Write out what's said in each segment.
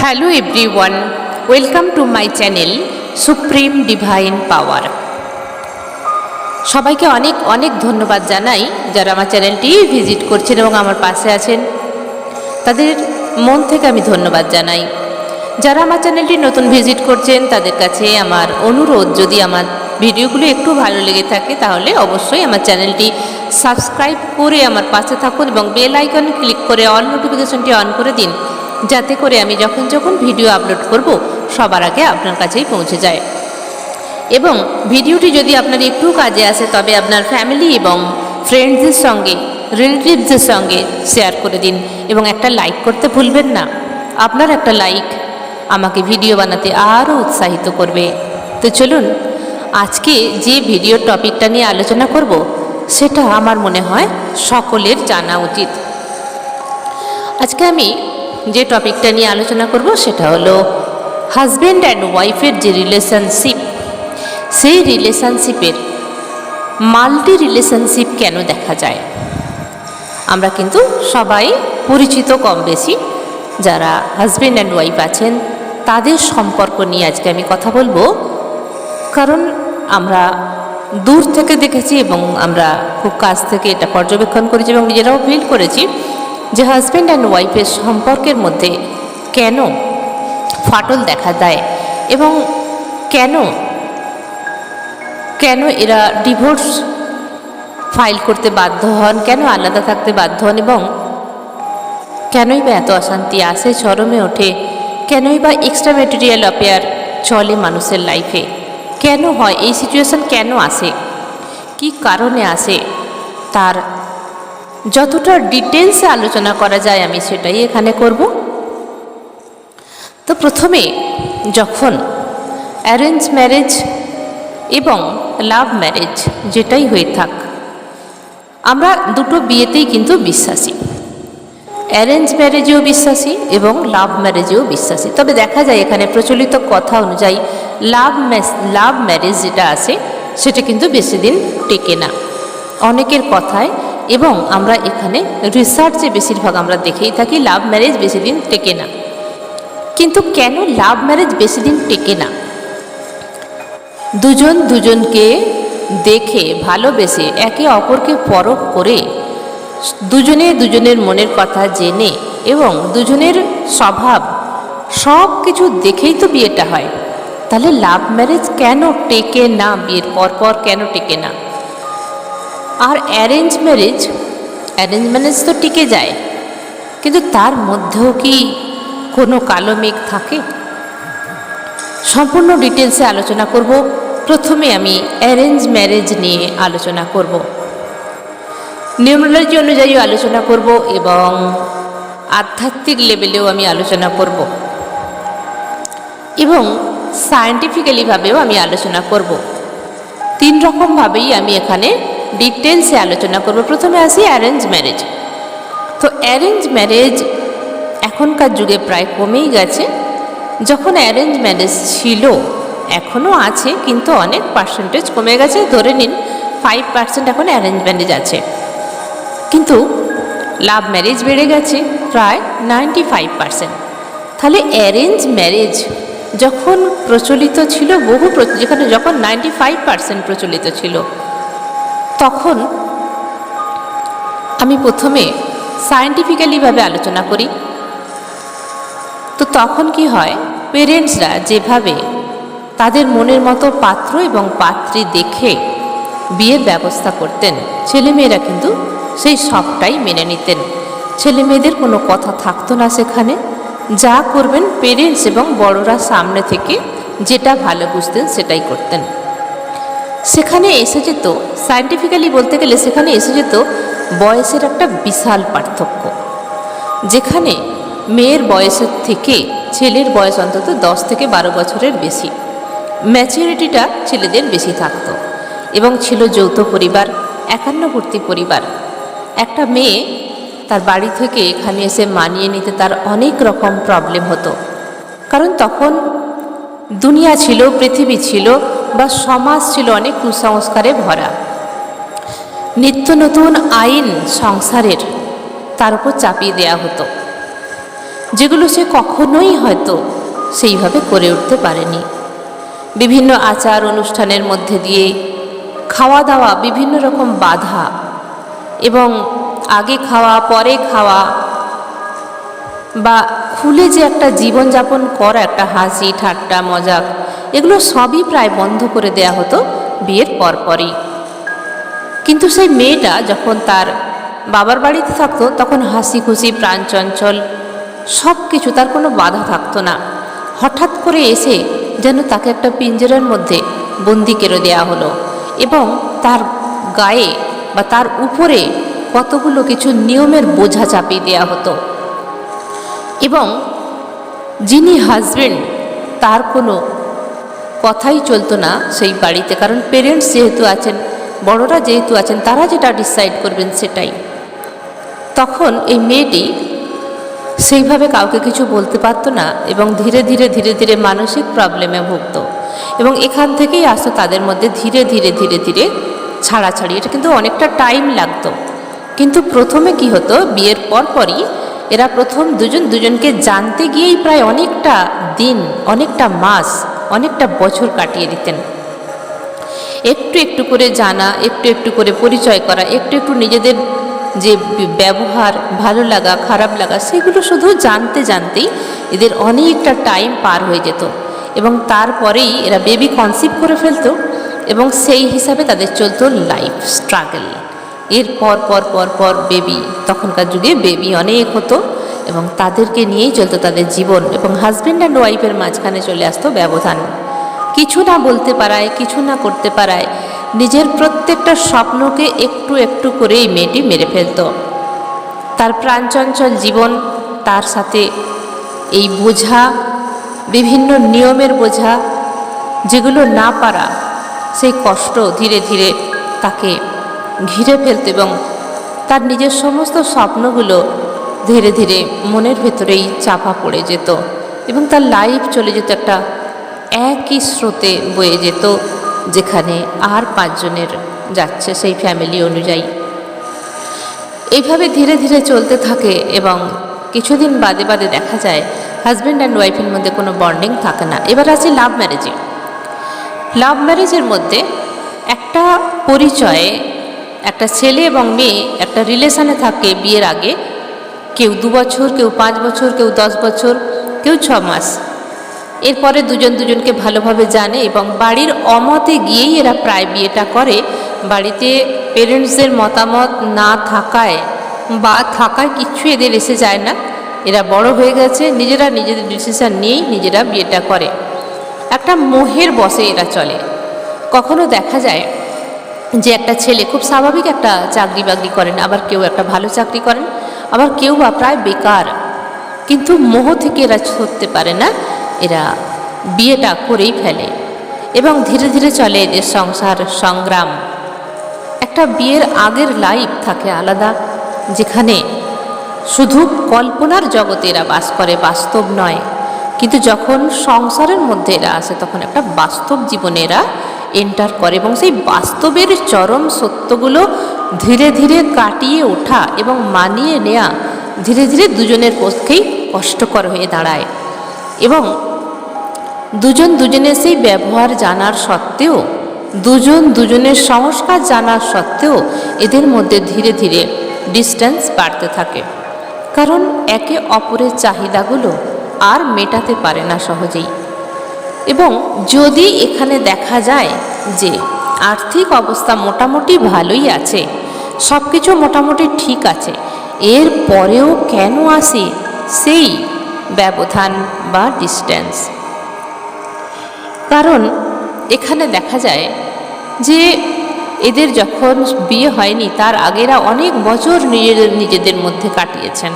Hello everyone welcome to my channel Supreme Divine Power সবাইকে অনেক অনেক ধন্যবাদ জানাই যারা আমার চ্যানেলটি ভিজিট করছেন এবং আমার পাশে আছেন। তাদের মন থেকে আমি ধন্যবাদ জানাই। যারা আমার চ্যানেলটি নতুন ভিজিট করছেন, তাদের কাছে আমার অনুরোধ, যদি আমার ভিডিওগুলো একটু ভালো লেগে থাকে, তাহলে অবশ্যই আমার চ্যানেলটি সাবস্ক্রাইব করে আমার পাশে থাকুন এবং বেল আইকন ক্লিক করে অল নোটিফিকেশনটি অন করে দিন। যাতে করে আমি যখন যখন ভিডিও আপলোড করব, সবার আগে আপনার কাছেই পৌঁছে যায়। এবং ভিডিওটি যদি আপনার একটু কাজে আসে, তবে আপনার ফ্যামিলি এবং ফ্রেন্ডসদের সঙ্গে রিলেটিভসদের সঙ্গে শেয়ার করে দিন এবং একটা লাইক করতে ভুলবেন না। আপনার একটা লাইক আমাকে ভিডিও বানাতে আরও উৎসাহিত করবে। তো চলুন, আজকে যে ভিডিও টপিকটা নিয়ে আলোচনা করব, সেটা আমার মনে হয় সকলের জানা উচিত। আজকে আমি যে টপিকটা নিয়ে আলোচনা করব সেটা হলো হাজব্যান্ড অ্যান্ড ওয়াইফের যে রিলেশনশিপ সেই রিলেশনশিপের মাল্টি রিলেশনশিপ কেন দেখা যায়? আমরা কিন্তু সবাই পরিচিত কম বেশি, যারা হাজব্যান্ড অ্যান্ড ওয়াইফ আছেন, তাদের সম্পর্ক নিয়ে আজকে আমি কথা বলব। কারণ আমরা দূর থেকে দেখেছি এবং আমরা খুব কাছ থেকে এটা পর্যবেক্ষণ করেছি এবং নিজেরাও ফিল করেছি যে হাজব্যান্ড অ্যান্ড ওয়াইফের সম্পর্কের মধ্যে কেন ফাটল দেখা দেয় এবং কেন কেন এরা ডিভোর্স ফাইল করতে বাধ্য হন, কেন আলাদা থাকতে বাধ্য হন এবং কেনই বা এত অশান্তি আসে চরমে ওঠে, কেনই বা এক্সট্রা ম্যাটেরিয়াল অফেয়ার চলে মানুষের লাইফে কেন হয়, এই সিচুয়েশন কেন আসে, কি কারণে আসে, তার যতটা ডিটেলসে আলোচনা করা যায় আমি সেটাই এখানে করব। তো প্রথমে যখন অ্যারেঞ্জ ম্যারেজ এবং লাভ ম্যারেজ যেটাই হয়ে থাক, আমরা দুটো বিয়েতেই কিন্তু বিশ্বাসী। অ্যারেঞ্জ ম্যারেজেও বিশ্বাসী এবং লাভ ম্যারেজেও বিশ্বাসী। তবে দেখা যায় এখানে প্রচলিত কথা অনুযায়ী লাভ লাভ ম্যারেজ যেটা আছে, সেটা কিন্তু বেশি দিন টেকে না। অনেকের কথায় এবং আমরা এখানে রিসার্চে বেশিরভাগ আমরা দেখেই থাকি লাভ ম্যারেজ বেশি দিন টেকে না। কিন্তু কেন লাভ ম্যারেজ বেশি দিন টেকে না? দুজন দুজনকে দেখে, ভালোবেসে, একে অপরকে পরখ করে, দুজনে দুজনের মনের কথা জেনে এবং দুজনের স্বভাব সব কিছু দেখেই তো বিয়েটা হয়। তাহলে লাভ ম্যারেজ কেন টেকে না? বিয়ের পর পর কেন টেকে না? আর অ্যারেঞ্জ ম্যারেজ অ্যারেঞ্জ ম্যারেজ তো টিকে যায়। কিন্তু তার মধ্যেও কি কোনো কালো মেঘ থাকে? সম্পূর্ণ ডিটেলসে আলোচনা করব। প্রথমে আমি অ্যারেঞ্জ ম্যারেজ নিয়ে আলোচনা করব। নিউমোলজি অনুযায়ী আলোচনা করব এবং আধ্যাত্মিক লেভেলেও আমি আলোচনা করব। এবং সায়েন্টিফিক্যালিভাবেও আমি আলোচনা করব। তিন রকমভাবেই আমি এখানে ডিটেলসে আলোচনা করব। প্রথমে আসি অ্যারেঞ্জ ম্যারেজ তো অ্যারেঞ্জ ম্যারেজ এখনকার যুগে প্রায় কমেই গেছে। যখন অ্যারেঞ্জ ম্যারেজ ছিল, এখনও আছে, কিন্তু অনেক পার্সেন্টেজ কমে গেছে। ধরে নিন ফাইভ পার্সেন্ট এখন অ্যারেঞ্জ ম্যারেজ আছে। কিন্তু লাভ ম্যারেজ বেড়ে গেছে, প্রায় নাইনটি ফাইভ পার্সেন্ট তাহলে অ্যারেঞ্জ ম্যারেজ যখন প্রচলিত ছিল, বহু যেখানে যখন নাইনটি ফাইভ পার্সেন্ট প্রচলিত ছিল তখন আমি প্রথমে সায়েন্টিফিক্যালিভাবে আলোচনা করি। তো তখন কি হয় পেরেন্টসরা যেভাবে তাদের মনের মতো পাত্র এবং পাত্রী দেখে বিয়ের ব্যবস্থা করতেন, ছেলেমেয়েরা কিন্তু সেই সবটাই মেনে নিতেন। ছেলে মেয়েদের কোনো কথা থাকতো না সেখানে। যা করবেন পেরেন্টস এবং বড়রা সামনে থেকে যেটা ভালো বুঝতেন সেটাই করতেন। সেখানে এসে যেত সায়েন্টিফিক্যালি বলতে গেলে সেখানে এসে যেত বয়সের একটা বিশাল পার্থক্য। যেখানে মেয়ের বয়সের থেকে ছেলের বয়স অন্তত দশ থেকে বারো বছরের বেশি। ম্যাচুরিটিটা ছেলেদের বেশি থাকতো এবং ছিল যৌথ পরিবার, একান্নবর্তী পরিবার। একটা মেয়ে তার বাড়ি থেকে এখানে এসে মানিয়ে নিতে তার অনেক রকম প্রবলেম হতো। কারণ তখন দুনিয়া ছিল, পৃথিবী ছিল বা সমাজ ছিল অনেক কুসংস্কারে ভরা। নিত্য নতুন আইন সংসারের তার উপর চাপিয়ে দেয়া হতো। যেগুলো সে কখনোই হয়তো সেইভাবে করে উঠতে পারেনি। বিভিন্ন আচার অনুষ্ঠানের মধ্যে দিয়ে খাওয়া দাওয়া বিভিন্ন রকম বাধা এবং আগে খাওয়া, পরে খাওয়া বা খুলে যে একটা জীবনযাপন করা, একটা হাসি, ঠাট্টা, মজাক এগুলো সবই প্রায় বন্ধ করে দেয়া হতো বিয়ের পরপরই। কিন্তু সেই মেয়েটা যখন তার বাবার বাড়িতে থাকতো, তখন হাসি খুশি, প্রাণ চঞ্চল সব কিছু তার কোনো বাধা থাকতো না। হঠাৎ করে এসে যেন তাকে একটা পিঞ্জরার মধ্যে বন্দি করে দেওয়া হলো এবং তার গায়ে বা তার উপরে কতগুলো কিছু নিয়মের বোঝা চাপিয়ে দেওয়া হতো। এবং যিনি হাজবেন্ড তার কোনো কথাই চলতো না সেই বাড়িতে, কারণ পেরেন্টস যেহেতু আছেন, বড়রা যেহেতু আছেন, তারা যেটা ডিসাইড করবেন সেটাই। তখন এই মেয়েটি সেইভাবে কাউকে কিছু বলতে পারতো না এবং ধীরে ধীরে ধীরে ধীরে মানসিক প্রবলেমে ভুগত এবং এখান থেকেই আসতো তাদের মধ্যে ধীরে ধীরে ধীরে ধীরে ছাড়াছাড়ি। এটা কিন্তু অনেকটা টাইম লাগতো। কিন্তু প্রথমে কি হতো, বিয়ের পর পরই এরা প্রথম দুজন দুজনকে জানতে গিয়েই প্রায় অনেকটা দিন, অনেকটা মাস অনেকটা বছর কাটিয়ে দিতেন। একটু একটু করে জানা, একটু একটু করে পরিচয় করা, একটু একটু নিজেদের যে ব্যবহার, ভালো লাগা, খারাপ লাগা, সেগুলো শুধু জানতে জানতেই এদের অনেকটা টাইম পার হয়ে যেত এবং তারপরেই এরা বেবি কনসিভ করে ফেলতো এবং সেই হিসাবে তাদের চলতো লাইফ স্ট্রাগল। এর পর পর পর পর বেবি, তখনকার যুগে বেবি অনেক হতো। এবং তাদেরকে নিয়েই চলতো তাদের জীবন এবং হাজব্যান্ড অ্যান্ড ওয়াইফের মাঝখানে চলে আসতো ব্যবধান। কিছু না বলতে পারায়, কিছু না করতে পারায়, নিজের প্রত্যেকটা স্বপ্নকে একটু একটু করে এই মেয়েটি মেরে ফেলত। তার প্রাণচঞ্চল জীবন, তার সাথে এই বোঝা, বিভিন্ন নিয়মের বোঝা, যেগুলো না পারা, সেই কষ্ট ধীরে ধীরে তাকে ঘিরে ফেলত এবং তার নিজের সমস্ত স্বপ্নগুলো ধীরে ধীরে মনের ভেতরেই চাপা পড়ে যেত এবং তার লাইফ চলে যেত একটা একই স্রোতে বয়ে যেত, যেখানে আর পাঁচজনের যাচ্ছে সেই ফ্যামিলি অনুযায়ী। এইভাবে ধীরে ধীরে চলতে থাকে এবং কিছুদিন বাদে বাদে দেখা যায় হাজব্যান্ড অ্যান্ড ওয়াইফের মধ্যে কোনো বন্ডিং থাকে না। এবার আছে লাভ ম্যারেজে লাভ ম্যারেজের মধ্যে একটা পরিচয়ে একটা ছেলে এবং মেয়ে একটা রিলেশানে থাকে বিয়ের আগে কেউ দু বছর, কেউ পাঁচ বছর, কেউ দশ বছর, কেউ ছ মাস। এরপরে দুজন দুজনকে ভালোভাবে জানে এবং বাড়ির অমতে গিয়েই এরা প্রায় বিয়েটা করে। বাড়িতে পেরেন্টসদের মতামত না থাকায় বা থাকায় কিচ্ছু এদের এসে যায় না। এরা বড় হয়ে গেছে, নিজেরা নিজেদের ডিসিশন নিয়েই নিজেরা বিয়েটা করে। একটা মোহের বসে এরা চলে। কখনো দেখা যায় যে একটা ছেলে খুব স্বাভাবিক একটা চাকরি বাকরি করেন, আবার কেউ একটা ভালো চাকরি করেন। আবার কেউ বা প্রায় বেকার। কিন্তু মোহ থেকে এরা ছুটতে পারে না, এরা বিয়েটা করেই ফেলে এবং ধীরে ধীরে চলে এদের সংসার সংগ্রাম। একটা বিয়ের আগের লাইফ থাকে আলাদা, যেখানে শুধু কল্পনার জগতে এরা বাস করে, বাস্তব নয়। কিন্তু যখন সংসারের মধ্যে এরা আসে, তখন একটা বাস্তব জীবনে এরা এন্টার করে এবং সেই বাস্তবের চরম সত্যগুলো ধীরে ধীরে কাটিয়ে ওঠা এবং মানিয়ে নেয়া ধীরে ধীরে দুজনের পক্ষেই কষ্টকর হয়ে দাঁড়ায়। এবং দুজন দুজনের সেই ব্যবহার জানার সত্ত্বেও, দুজন দুজনের সংস্কার জানার সত্ত্বেও এদের মধ্যে ধীরে ধীরে ডিস্টেন্স বাড়তে থাকে। কারণ একে অপরের চাহিদাগুলো আর মেটাতে পারে না সহজেই। এবং যদি এখানে দেখা যায় যে আর্থিক অবস্থা মোটামুটি ভালোই আছে সব কিছু মোটামুটি ঠিক আছে, এর পরেও কেন আসে সেই ব্যবধান বা ডিস্টেন্স কারণ এখানে দেখা যায় যে এদের যখন বিয়ে হয়নি, তার আগেরা অনেক বছর নিজেদের নিজেদের মধ্যে কাটিয়েছেন।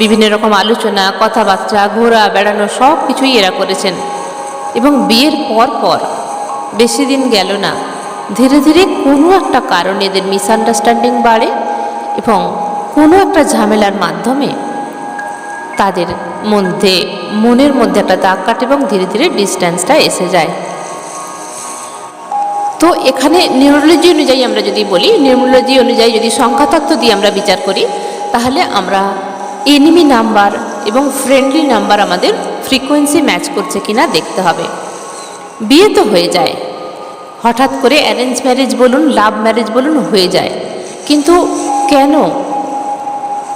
বিভিন্ন রকম আলোচনা, কথাবার্তা, ঘোরা, বেড়ানো সব কিছুই এরা করেছেন এবং বিয়ের পর পর বেশি দিন গেল না। ধীরে ধীরে কোনো একটা কারণে এদের মিসআন্ডারস্ট্যান্ডিং বাড়ে এবং কোনো একটা ঝামেলার মাধ্যমে তাদের মধ্যে, মনের মধ্যে একটা দাগ কাটে এবং ধীরে ধীরে ডিস্ট্যান্সটা এসে যায়। তো এখানে নিউরোলজি অনুযায়ী আমরা যদি বলি নিউরোলজি অনুযায়ী যদি সংখ্যাতত্ত্ব দিয়ে আমরা বিচার করি, তাহলে আমরা এনিমি নাম্বার এবং ফ্রেন্ডলি নাম্বার আমাদের ফ্রিকোয়েন্সি ম্যাচ করছে কিনা দেখতে হবে। বিয়ে তো হয়ে যায়। হঠাৎ করে অ্যারেঞ্জ ম্যারেজ বলুন লাভ ম্যারেজ বলুন, হয়ে যায়। কিন্তু কেন?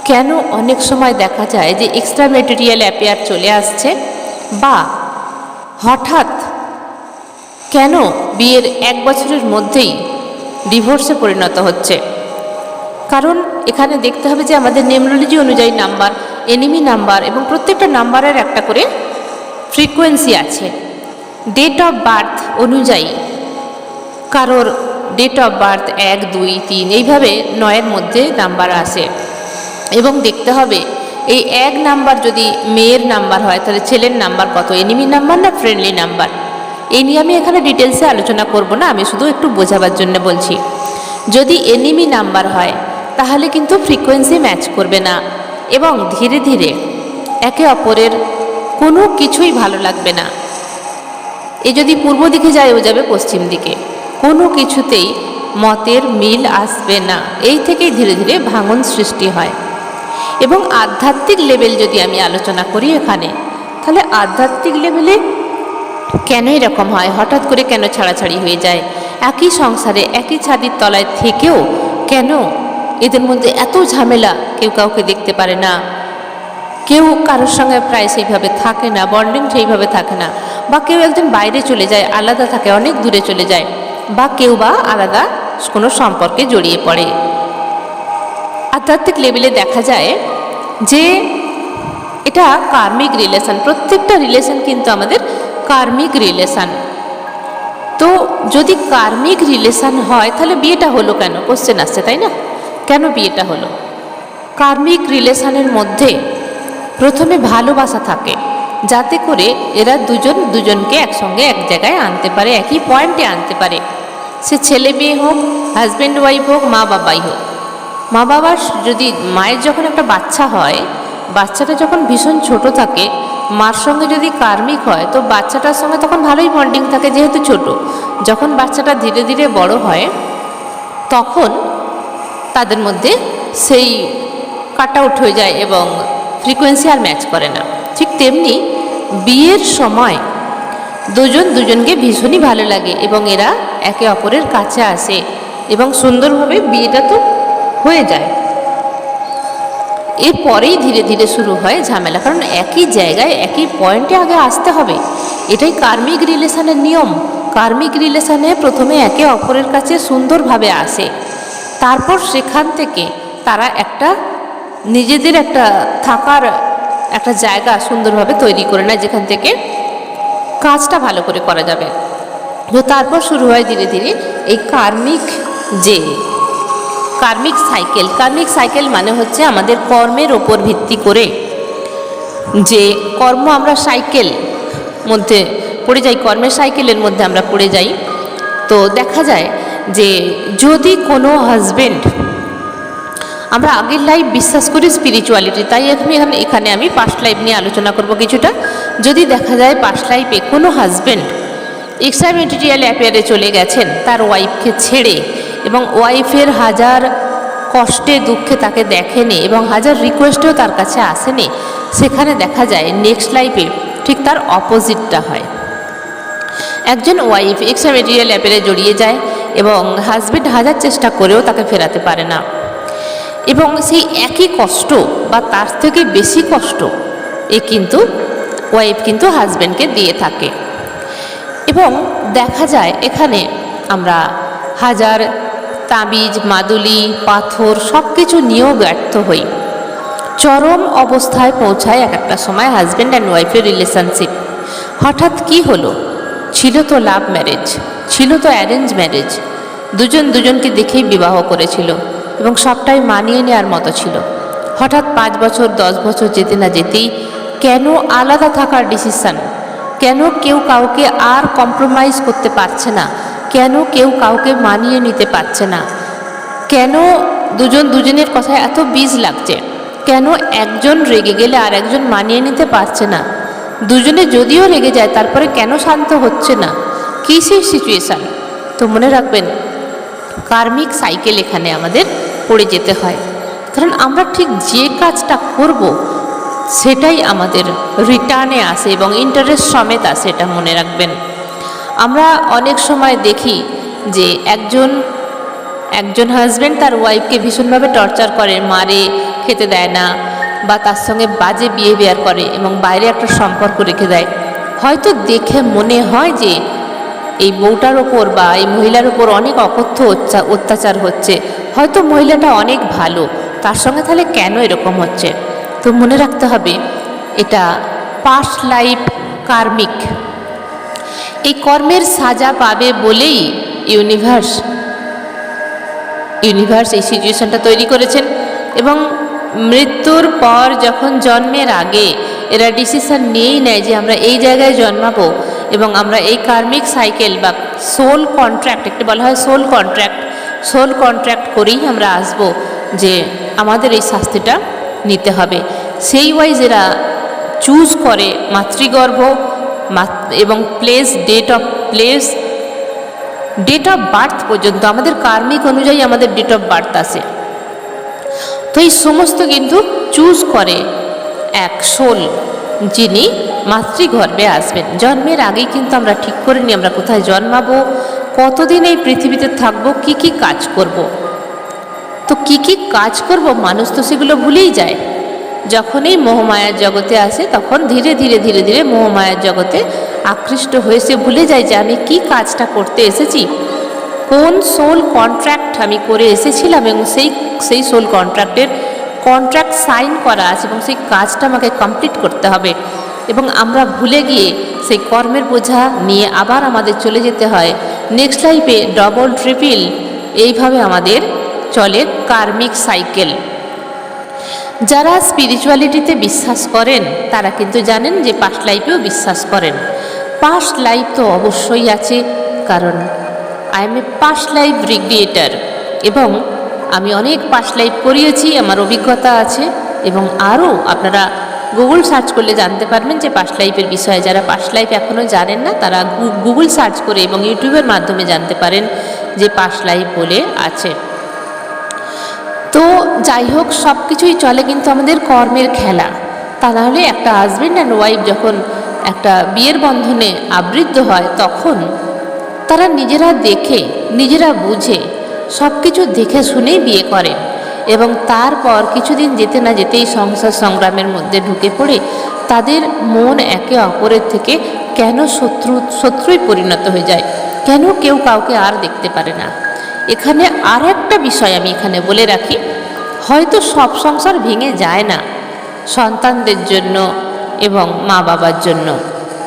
কেন অনেক সময় দেখা যায় যে এক্সট্রা মেটেরিয়াল অ্যাপেয়ার চলে আসছে? বা হঠাৎ কেন বিয়ের এক বছরের মধ্যেই ডিভোর্সে পরিণত হচ্ছে? কারণ এখানে দেখতে হবে যে আমাদের নেমরোলজি অনুযায়ী নাম্বার এনিমি নাম্বার এবং প্রত্যেকটা নাম্বারের একটা করে ফ্রিকোয়েন্সি আছে। ডেট অফ বার্থ অনুযায়ী। কারোর ডেট অফ বার্থ এক, দুই, তিন, এইভাবে নয়ের মধ্যে নাম্বার আসে। এবং দেখতে হবে, এই এক নাম্বার যদি মেয়ের নাম্বার হয়, তাহলে ছেলের নাম্বার কত? এনিমি নাম্বার না ফ্রেন্ডলি নাম্বার এই নিয়ে আমি এখানে ডিটেলসে আলোচনা করব না, আমি শুধু একটু বোঝাবার জন্য বলছি। যদি এনিমি নাম্বার হয়, তাহলে কিন্তু ফ্রিকোয়েন্সি ম্যাচ করবে না। এবং ধীরে ধীরে একে অপরের কোনো কিছুই ভালো লাগবে না। এ যদি পূর্ব দিকে যায় ও যাবে পশ্চিম দিকে। কোনো কিছুতেই মতের মিল আসবে না। এই থেকেই ধীরে ধীরে ভাঙন সৃষ্টি হয়। এবং আধ্যাত্মিক লেভেল যদি আমি আলোচনা করি এখানে, তাহলে আধ্যাত্মিক লেভেলে কেন এরকম হয়? হঠাৎ করে কেন ছাড়াছাড়ি হয়ে যায়? একই সংসারে, একই ছাদির তলায় থেকেও কেন? এদের মধ্যে এত ঝামেলা, কেউ কাউকে দেখতে পারে না। কেউ কারোর সঙ্গে প্রায় সেইভাবে থাকে না, বন্ডিং সেইভাবে থাকে না। বা কেউ একজন বাইরে চলে যায়, আলাদা থাকে, অনেক দূরে চলে যায়, বা কেউ বা আলাদা কোনো সম্পর্কে জড়িয়ে পড়ে। আধ্যাত্মিক লেভেলে দেখা যায় যে এটা কার্মিক রিলেশন, প্রত্যেকটা রিলেশন কিন্তু আমাদের কার্মিক রিলেশন। তো যদি কার্মিক রিলেশন হয়, তাহলে বিয়েটা হলো কেন? কোশ্চেন আসছে, তাই না? কেন বিয়েটা হলো? কার্মিক রিলেশনের মধ্যে প্রথমে ভালোবাসা থাকে, যাতে করে এরা দুজন দুজনকে একসঙ্গে এক জায়গায় আনতে পারে, একই পয়েন্টে আনতে পারে। সে ছেলে মেয়ে হোক হাজব্যান্ড ওয়াইফ হোক, মা বাবাই হোক। মা বাবার যদি মায়ের যখন একটা বাচ্চা হয়, বাচ্চাটা যখন ভীষণ ছোট থাকে, মার সঙ্গে যদি কার্মিক হয়, তো বাচ্চাটার সঙ্গে তখন ভালোই বন্ডিং থাকে যেহেতু ছোট। যখন বাচ্চাটা ধীরে ধীরে বড় হয়, তখন তাদের মধ্যে সেই কাট আউট হয়ে যায় এবং ফ্রিকোয়েন্সি আর ম্যাচ করে না। ঠিক তেমনি বিয়ের সময় দুজন দুজনকে ভীষণই ভালো লাগে এবং এরা একে অপরের কাছে আসে এবং সুন্দরভাবে বিয়েটা তো হয়ে যায়। এরপরেই ধীরে ধীরে শুরু হয় ঝামেলা, কারণ একই জায়গায়, একই পয়েন্টে আগে আসতে হবে। এটাই কার্মিক রিলেশনের নিয়ম। কার্মিক রিলেশনে প্রথমে একে অপরের কাছে সুন্দরভাবে আসে। তারপর সেখান থেকে তারা একটা নিজেদের একটা থাকার একটা জায়গা সুন্দরভাবে তৈরি করে নেয় যেখান থেকে কাজটা ভালো করে করা যাবে। তো তারপর শুরু হয় ধীরে ধীরে এই কার্মিক যে, কার্মিক সাইকেল। কার্মিক সাইকেল মানে হচ্ছে আমাদের কর্মের ওপর ভিত্তি করে যে কর্ম আমরা সাইকেল মধ্যে পড়ে যাই, কর্মের সাইকেলের মধ্যে আমরা পড়ে যাই। তো দেখা যায় যে যদি কোনো হাজবেন্ড আমরা আগের লাইফ বিশ্বাস করি স্পিরিচুয়ালিটি তাই আমি এখানে এখানে আমি পাস্ট লাইফ নিয়ে আলোচনা করব কিছুটা। যদি দেখা যায় পাস্ট লাইফে কোনো হাজবেন্ড এক্সট্রা মেটেরিয়াল অ্যাফেয়ারে চলে গেছেন, তার ওয়াইফকে ছেড়ে এবং ওয়াইফের হাজার কষ্টে, দুঃখে তাকে দেখেনি এবং হাজার রিকোয়েস্টেও তার কাছে আসেনি, সেখানে দেখা যায় নেক্সট লাইফে ঠিক তার অপোজিটটা হয়। একজন ওয়াইফ এক্সট্রা মেটেরিয়াল অ্যাপেরে জড়িয়ে যায় এবং হাজবেন্ড হাজার চেষ্টা করেও তাকে ফেরাতে পারে না। এবং সেই একই কষ্ট বা তার থেকে বেশি কষ্ট এ কিন্তু ওয়াইফ কিন্তু হাজব্যান্ডকে দিয়ে থাকে। এবং দেখা যায় এখানে আমরা হাজার তাবিজ, মাদুলি, পাথর সব কিছু নিয়েও ব্যর্থ হই। চরম অবস্থায় পৌঁছায় এক একটা সময় হাজব্যান্ড অ্যান্ড ওয়াইফের রিলেশনশিপ হঠাৎ কি হলো? ছিল তো লাভ ম্যারেজ ছিল তো অ্যারেঞ্জ ম্যারেজ দুজন দুজনকে দেখেই বিবাহ করেছিল। এবং সবটাই মানিয়ে নেওয়ার মতো ছিল। হঠাৎ পাঁচ বছর, দশ বছর যেতে না যেতেই কেন আলাদা থাকার ডিসিশান কেন কেউ কাউকে আর কম্প্রোমাইজ করতে পারছে না? কেন কেউ কাউকে মানিয়ে নিতে পারছে না? কেন দুজন দুজনের কথায় এত বীজ লাগছে? কেন একজন রেগে গেলে আর একজন মানিয়ে নিতে পারছে না? দুজনে যদিও রেগে যায়, তারপরে কেন শান্ত হচ্ছে না? কী সেই সিচুয়েশান তো মনে রাখবেন, কার্মিক সাইকেল এখানে আমাদের পড়ে যেতে হয়। কারণ আমরা ঠিক যে কাজটা করব, সেটাই আমাদের রিটার্নে আসে এবং ইন্টারেস্ট সমেত আসে, এটা মনে রাখবেন। আমরা অনেক সময় দেখি যে একজন একজন হাজব্যান্ড তার ওয়াইফকে ভীষণভাবে টর্চার করে, মারে, খেতে দেয় না বা তার সঙ্গে বাজে বিহেভিয়ার করে এবং বাইরে একটা সম্পর্ক রেখে দেয়। হয়তো দেখে মনে হয় যে এই বউটার ওপর বা এই মহিলার ওপর অনেক অকথ্য অত্যাচার হচ্ছে। হয়তো মহিলাটা অনেক ভালো, তার সঙ্গে তাহলে কেন এরকম হচ্ছে? তো মনে রাখতে হবে, এটা পাস্ট লাইফ কার্মিক এই কর্মের সাজা পাবে বলেই ইউনিভার্স ইউনিভার্স এই সিচুয়েশনটা তৈরি করেছেন এবং মৃত্যুর পর যখন জন্মের আগে এরা ডিসিশন নিয়েই নেয় যে আমরা এই জায়গায় জন্মাবো এবং আমরা এই কার্মিক সাইকেল বা সোল কন্ট্রাক্ট একটি বলা হয় সোল কন্ট্রাক্ট সোল কন্ট্রাক্ট করেই আমরা আসব যে আমাদের এই শাস্তিটা নিতে হবে। সেই ওয়াইজ এরা চুজ করে মাতৃগর্ভ, মাত- এবং place date of place date of birth পর্যন্ত, আমাদের কার্মিক অনুযায়ী আমাদের ডেট অফ বার্থ আসে তো এই সমস্ত কিন্তু চুজ করে এক সোল যিনি মাতৃগর্ভে আসবেন। জন্মের আগেই কিন্তু আমরা ঠিক করে নিই আমরা কোথায় জন্মাবো কতদিন এই পৃথিবীতে থাকব, কি কি কাজ করব। তো কি কি কাজ করব মানুষ তো সেগুলো ভুলেই যায়। যখনই মোহমায়ার জগতে আসে, তখন ধীরে ধীরে ধীরে ধীরে মোহমায়ার জগতে আকৃষ্ট হয়ে সে ভুলে যায় যে আমি কি কাজটা করতে এসেছি। কোন সোল কন্ট্রাক্ট আমি করে এসেছিলাম এবং সেই সেই সোল কন্ট্রাক্টের কন্ট্রাক্ট সাইন করা আছে এবং সেই কাজটা আমাকে কমপ্লিট করতে হবে। এবং আমরা ভুলে গিয়ে সেই কর্মের বোঝা নিয়ে আবার আমাদের চলে যেতে হয়। নেক্সট লাইফে ডবল ট্রিপিল এইভাবে আমাদের চলে কার্মিক সাইকেল যারা স্পিরিচুয়ালিটিতে বিশ্বাস করেন, তারা কিন্তু জানেন যে পাস্ট লাইফেও বিশ্বাস করেন। পাস্ট লাইফ তো অবশ্যই আছে, কারণ I am a past life recreator এবং আমি অনেক পাস্ট লাইফ করিয়েছি, আমার অভিজ্ঞতা আছে এবং আরও আপনারা গুগল সার্চ করলে জানতে পারবেন যে পাস্ট লাইফের বিষয়ে যারা পাস্ট লাইফ এখনও জানেন না, তারা গুগল সার্চ করে এবং ইউটিউবের মাধ্যমে জানতে পারেন যে পাস্ট লাইফ বলে আছে। তো যাই হোক সব কিছুই চলে কিন্তু আমাদের কর্মের খেলা। তা নাহলে একটা হাজব্যান্ড অ্যান্ড ওয়াইফ যখন একটা বিয়ের বন্ধনে আবৃদ্ধ হয়, তখন তারা নিজেরা দেখে, নিজেরা বুঝে সব কিছু দেখে শুনেই বিয়ে করেন। এবং তারপর কিছুদিন যেতে না যেতেই সংসার সংগ্রামের মধ্যে ঢুকে পড়ে তাদের মন একে অপরের থেকে কেন শত্রু, শত্রুই পরিণত হয়ে যায়? কেন কেউ কাউকে আর দেখতে পারে না? এখানে আর একটা বিষয় আমি এখানে বলে রাখি। হয়তো সব সংসার ভেঙে যায় না সন্তানদের জন্য এবং মা বাবার জন্য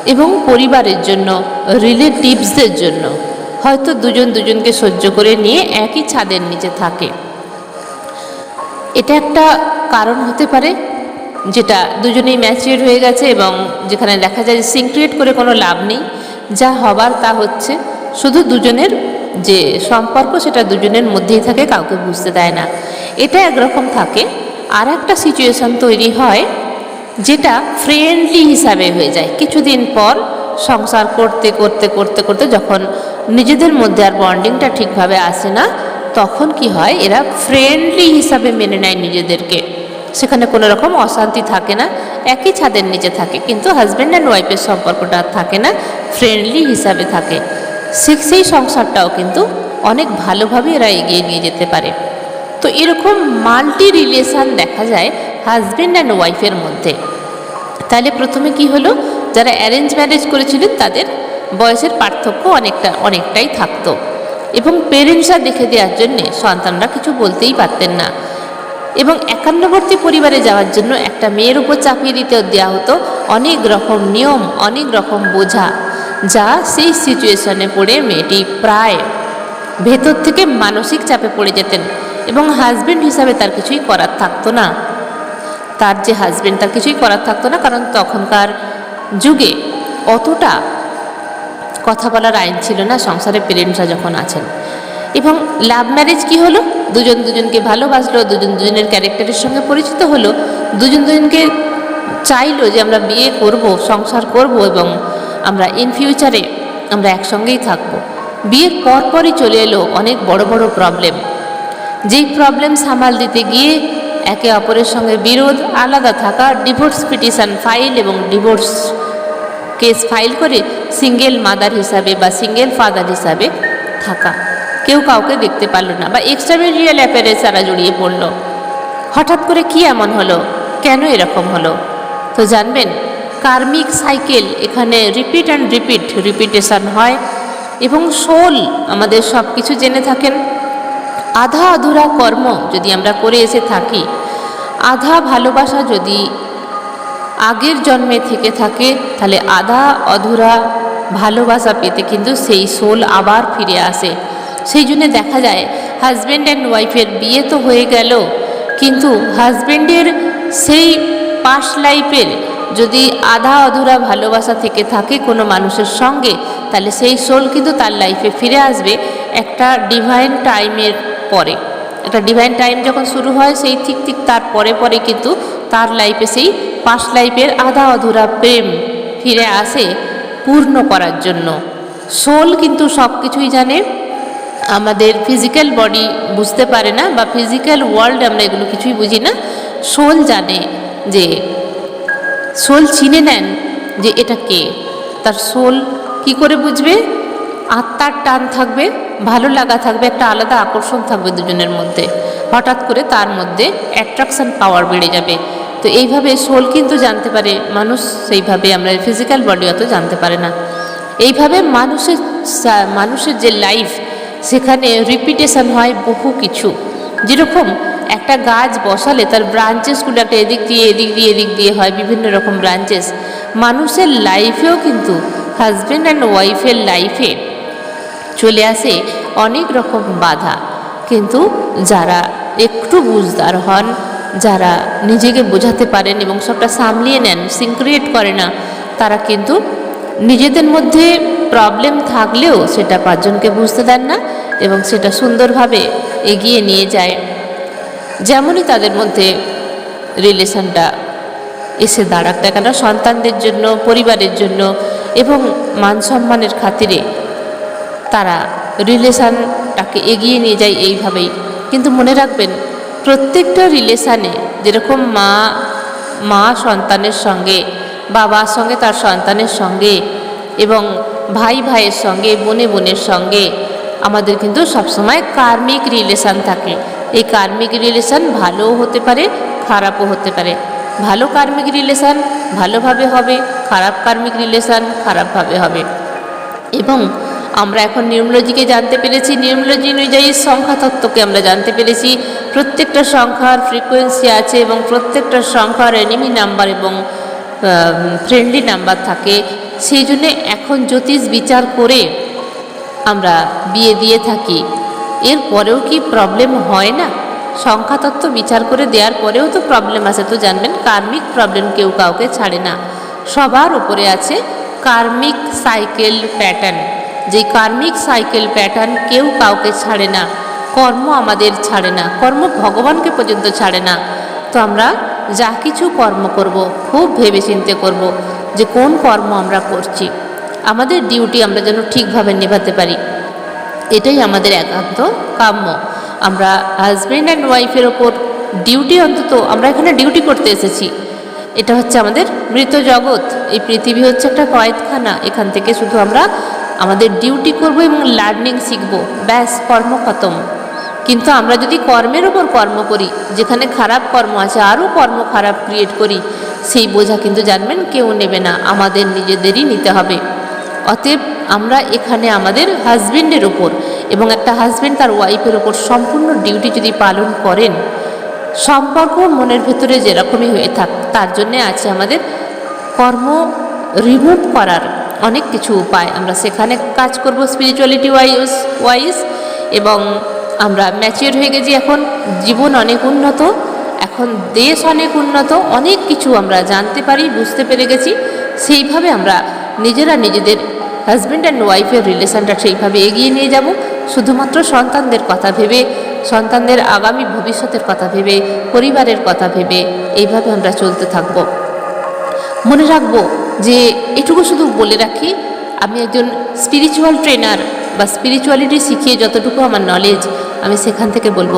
এবং পরিবারের জন্য রিলেটিভসদের জন্য। হয়তো দুজন দুজনকে সহ্য করে নিয়ে একই ছাদের নিচে থাকে। এটা একটা কারণ হতে পারে যেটা দুজনেই ম্যাচিওর হয়ে গেছে এবং যেখানে দেখা যায় যে সিনক্রিয়েট করে কোনো লাভ নেই। যা হবার তা হচ্ছে, শুধু দুজনের যে সম্পর্ক সেটা দুজনের মধ্যেই থাকে, কাউকে বুঝতে দেয় না। এটা একরকম থাকে। আর একটা সিচুয়েশন তৈরি হয় যেটা ফ্রেন্ডলি হিসাবে হয়ে যায়। কিছুদিন পর সংসার করতে করতে করতে করতে যখন নিজেদের মধ্যে আর বন্ডিংটা ঠিকভাবে আসে না তখন কি হয়, এরা ফ্রেন্ডলি হিসাবে মেনে নেয় নিজেদেরকে। সেখানে কোনো রকম অশান্তি থাকে না, একই ছাদের নিচে থাকে, কিন্তু হাজব্যান্ড অ্যান্ড ওয়াইফের সম্পর্কটা থাকে না ফ্রেন্ডলি হিসাবে থাকে। সেই সংসারটাও কিন্তু অনেক ভালোভাবে এরা এগিয়ে নিয়ে যেতে পারে। তো এরকম মাল্টি রিলেশান দেখা যায় হাজব্যান্ড অ্যান্ড ওয়াইফের মধ্যে। তাহলে প্রথমে কি হলো, যারা অ্যারেঞ্জ ম্যারেজ করেছিলেন তাদের বয়সের পার্থক্য অনেকটা অনেকটাই থাকতো। এবং পেরেন্টসরা দেখে দেওয়ার জন্যে সন্তানরা কিছু বলতেই পারতেন না। এবং একান্নবর্তী পরিবারে যাওয়ার জন্য একটা মেয়ের উপর চাপিয়ে দিতে দেওয়া হতো অনেক রকম নিয়ম, অনেক রকম বোঝা, যা সেই সিচুয়েশনে পড়ে মেয়েটি প্রায় ভেতর থেকে মানসিক চাপে পড়ে যেতেন এবং হাজবেন্ড হিসাবে তার কিছুই করার থাকতো না। তার যে হাজবেন্ড তার কিছুই করার থাকতো না, কারণ তখনকার যুগে অতটা কথা বলার আইন ছিল না সংসারে পেরেন্টসরা যখন আছেন। এবং লাভ ম্যারেজ কি হলো? দুজন দুজনকে ভালোবাসলো, দুজন দুজনের ক্যারেক্টারের সঙ্গে পরিচিত হলো, দুজন দুজনকে চাইলো যে আমরা বিয়ে করব, সংসার করব এবং আমরা ইন ফিউচারে আমরা একসঙ্গেই থাকব। বিয়ের পরপরই চলে এলো অনেক বড় বড় প্রবলেম যেই প্রবলেম সামাল দিতে গিয়ে একে অপরের সঙ্গে বিরোধ, আলাদা থাকা ডিভোর্স পিটিশন ফাইল এবং ডিভোর্স কেস ফাইল করে সিঙ্গেল মাদার হিসাবে বা সিঙ্গেল ফাদার হিসাবে থাকা। কেউ কাউকে দেখতে পারল না বা এক্সট্রা এক্সট্রামেরিয়াল অ্যাফেয়ারে তারা জড়িয়ে পড়ল। হঠাৎ করে কি এমন হলো? কেন এরকম হলো? তো জানবেন, কার্মিক সাইকেল এখানে রিপিট অ্যান্ড রিপিট রিপিটেশন হয় এবং সোল আমাদের সব কিছু জেনে থাকেন। আধা আধুরা কর্ম যদি আমরা করে এসে থাকি, আধা ভালোবাসা যদি আগের জন্মে থেকে থাকে, তাহলে আধা অধুরা ভালোবাসা পেতে কিন্তু সেই সোল আবার ফিরে আসে। সেই জন্য দেখা যায় হাজব্যান্ড অ্যান্ড ওয়াইফের বিয়ে তো হয়ে গেল, কিন্তু হাজব্যান্ডের সেই পাস লাইফের যদি আধা অধুরা ভালোবাসা থেকে থাকে কোনো মানুষের সঙ্গে, তাহলে সেই সোল কিন্তু তার লাইফে ফিরে আসবে একটা ডিভাইন টাইমের পরে। একটা ডিভাইন টাইম যখন শুরু হয়, সেই ঠিক ঠিক তার পরে পরে কিন্তু তার লাইফে সেই পাস লাইফের আধা অধুরা প্রেম ফিরে আসে পূর্ণ করার জন্য। সোল কিন্তু সব কিছুই জানে, আমাদের ফিজিক্যাল বডি বুঝতে পারে না বা ফিজিক্যাল ওয়ার্ল্ড আমরা এগুলো কিছুই বুঝি না। সোল জানে যে সোল চিনে নেন যে এটা কে, তার সোল কি করে বুঝবে? আত্মার টান থাকবে, ভালো লাগা থাকবে, একটা আলাদা আকর্ষণ থাকবে দুজনের মধ্যে। হঠাৎ করে তার মধ্যে অ্যাট্রাকশন পাওয়ার বেড়ে যাবে। তো এইভাবে সোল কিন্তু জানতে পারে, মানুষ সেইভাবে আমরা ফিজিক্যাল বডি অত জানতে পারে না। এইভাবে মানুষের মানুষের যে লাইফ সেখানে রিপিটেশন হয় বহু কিছু। যেরকম একটা গাছ বসালে তার ব্রাঞ্চেসগুলো একটা এদিক দিয়ে এদিক দিয়ে এদিক দিয়ে হয়, বিভিন্ন রকম ব্রাঞ্চেস মানুষের লাইফেও কিন্তু হাজব্যান্ড অ্যান্ড ওয়াইফের লাইফে চলে আসে অনেক রকম বাধা। কিন্তু যারা একটু বুঝদার হন, যারা নিজেকে বোঝাতে পারেন এবং সবটা সামলিয়ে নেন, সিনক্রিয়েট করে না, তারা কিন্তু নিজেদের মধ্যে প্রবলেম থাকলেও সেটা পাঁচজনকে বুঝতে দেন না এবং সেটা সুন্দরভাবে এগিয়ে নিয়ে যায়। যেমনই তাদের মধ্যে রিলেশনটা এসে দাঁড়াক না কেন, সন্তানদের জন্য, পরিবারের জন্য এবং মান সম্মানের খাতিরে তারা রিলেশানটাকে এগিয়ে নিয়ে যায় এইভাবেই। কিন্তু মনে রাখবেন, প্রত্যেকটা রিলেশানে যেরকম মা মা সন্তানের সঙ্গে বাবার সঙ্গে তার সন্তানের সঙ্গে এবং ভাই ভাইয়ের সঙ্গে, বোনে বোনের সঙ্গে, আমাদের কিন্তু সবসময় কার্মিক রিলেশান থাকে। এই কার্মিক রিলেশান ভালোও হতে পারে, খারাপও হতে পারে। ভালো কার্মিক রিলেশান ভালোভাবে হবে, খারাপ কার্মিক রিলেশান খারাপভাবে হবে। এবং আমরা এখন নিউমোলজিকে জানতে পেরেছি। নিউমোলজি অনুযায়ী সংখ্যা তত্ত্বকে আমরা জানতে পেরেছি। প্রত্যেকটা সংখ্যার ফ্রিকোয়েন্সি আছে এবং প্রত্যেকটা সংখ্যার এনিমি নাম্বার এবং ফ্রেন্ডলি নাম্বার থাকে। সেই জন্যে এখন জ্যোতিষ বিচার করে আমরা বিয়ে দিয়ে থাকি। এর পরেও কি প্রবলেম হয় না? সংখ্যাতত্ত্ব বিচার করে দেওয়ার পরেও তো প্রবলেম আছে। তো জানবেন কার্মিক প্রবলেম কেউ কাউকে ছাড়ে না। সবার উপরে আছে কার্মিক সাইকেল প্যাটার্ন যে কার্মিক সাইকেল প্যাটার্ন কেউ কাউকে ছাড়ে না, কর্ম আমাদের ছাড়ে না, কর্ম ভগবানকে পর্যন্ত ছাড়ে না। তো আমরা যা কিছু কর্ম করব, খুব ভেবে চিন্তে করব যে কোন কর্ম আমরা করছি। আমাদের ডিউটি আমরা যেন ঠিকভাবে নেভাতে পারি। এটাই আমাদের একান্ত কাম্য। আমরা হাজব্যান্ড অ্যান্ড ওয়াইফের ওপর ডিউটি অন্তত আমরা এখানে ডিউটি করতে এসেছি। এটা হচ্ছে আমাদের মৃত জগৎ। এই পৃথিবী হচ্ছে একটা কয়েদখানা। এখান থেকে শুধু আমরা আমাদের ডিউটি করব এবং লার্নিং শিখব। ব্যাস, কর্ম খতম। কিন্তু আমরা যদি কর্মের ওপর কর্ম করি, যেখানে খারাপ কর্ম আছে, আরও কর্ম খারাপ ক্রিয়েট করি, সেই বোঝা কিন্তু জানবেন, কেউ নেবে না। আমাদের নিজেদেরই নিতে হবে। অতএব আমরা এখানে আমাদের হাজবেন্ডের ওপর এবং একটা হাজব্যান্ড তার ওয়াইফের ওপর সম্পূর্ণ ডিউটি যদি পালন করেন, সম্পর্ক মনের ভেতরে যেরকমই হয়ে থাক, তার জন্যে আছে আমাদের কর্ম রিমুভ করার অনেক কিছু উপায়। আমরা সেখানে কাজ করব স্পিরিচুয়ালিটি ওয়াইজ ওয়াইজ এবং আমরা ম্যাচিওর হয়ে গেছি এখন। জীবন অনেক উন্নত, এখন দেশ অনেক উন্নত, অনেক কিছু আমরা জানতে পারি, বুঝতে পেরে গেছি। সেইভাবে আমরা নিজেরা নিজেদের হাজব্যান্ড অ্যান্ড ওয়াইফের রিলেশনটা সেইভাবে এগিয়ে নিয়ে যাব। শুধুমাত্র সন্তানদের কথা ভেবে, সন্তানদের আগামী ভবিষ্যতের কথা ভেবে, পরিবারের কথা ভেবে এইভাবে আমরা চলতে থাকব। মনে রাখব যে এটুকু শুধু বলে রাখি, আমি একজন স্পিরিচুয়াল ট্রেনার বা স্পিরিচুয়ালিটি শিখিয়ে যতটুকু আমার নলেজ আমি সেখান থেকে বলব,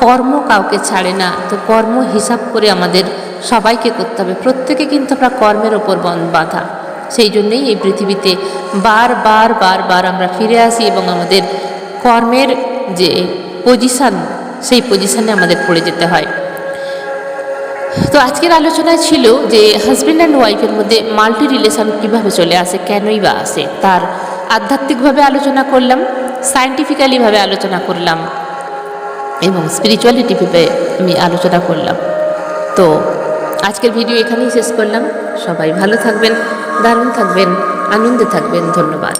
কর্ম কাউকে ছাড়ে না। তো কর্ম হিসাব করে আমাদের সবাইকে করতে হবে। প্রত্যেকে কিন্তু আমরা কর্মের ওপর বাঁধা। সেই জন্যই এই পৃথিবীতে বারবার বারবার আমরা ফিরে আসি এবং আমাদের কর্মের যে পজিশান সেই পজিশানে আমাদের পড়ে যেতে হয়। তো আজকের আলোচনায় ছিল যে হাজব্যান্ড অ্যান্ড ওয়াইফের মধ্যে মাল্টি রিলেশন কীভাবে চলে আসে, কেনই বা আসে? তার আধ্যাত্মিকভাবে আলোচনা করলাম সায়েন্টিফিক্যালিভাবে আলোচনা করলাম, এবং স্পিরিচুয়ালিটিভাবে আমি আলোচনা করলাম। তো আজকের ভিডিও এখানেই শেষ করলাম। সবাই ভালো থাকবেন, দারুণ থাকবেন, আনন্দে থাকবেন। ধন্যবাদ।